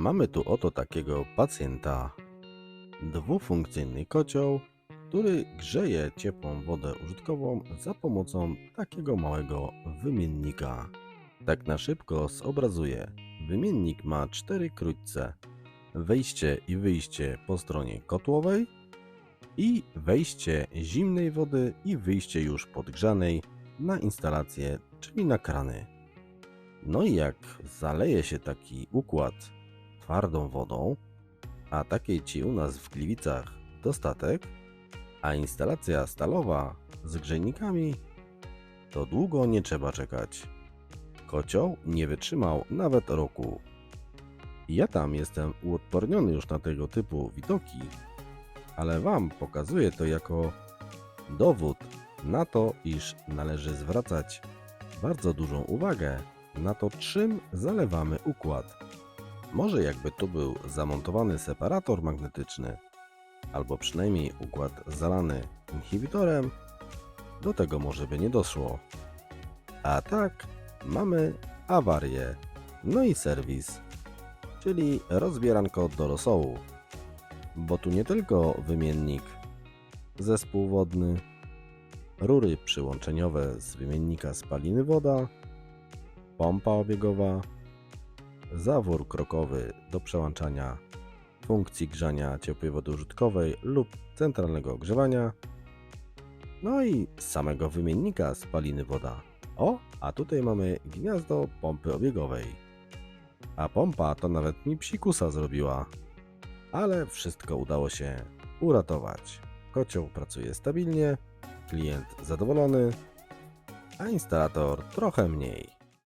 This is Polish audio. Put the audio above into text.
Mamy tu oto takiego pacjenta. Dwufunkcyjny kocioł, który grzeje ciepłą wodę użytkową za pomocą takiego małego wymiennika. Tak na szybko zobrazuję. Wymiennik ma cztery krótce. Wejście i wyjście po stronie kotłowej i wejście zimnej wody i wyjście już podgrzanej na instalację, czyli na krany. No i jak zaleje się taki układ twardą wodą, a takiej ci u nas w Gliwicach dostatek, a instalacja stalowa z grzejnikami, to długo nie trzeba czekać. Kocioł nie wytrzymał nawet roku. Ja tam jestem uodporniony już na tego typu widoki, ale Wam pokazuję to jako dowód na to, iż należy zwracać bardzo dużą uwagę na to, czym zalewamy układ. Może jakby tu był zamontowany separator magnetyczny, albo przynajmniej układ zalany inhibitorem, do tego może by nie doszło. A tak mamy awarię, no i serwis, czyli rozbieranko do rosołu. Bo tu nie tylko wymiennik, zespół wodny, rury przyłączeniowe z wymiennika spaliny woda, pompa obiegowa, zawór krokowy do przełączania funkcji grzania ciepłej wody użytkowej lub centralnego ogrzewania, no i samego wymiennika spaliny woda. O, a tutaj mamy gniazdo pompy obiegowej. A pompa to nawet mi psikusa zrobiła, ale wszystko udało się uratować. Kocioł pracuje stabilnie, klient zadowolony, a instalator trochę mniej.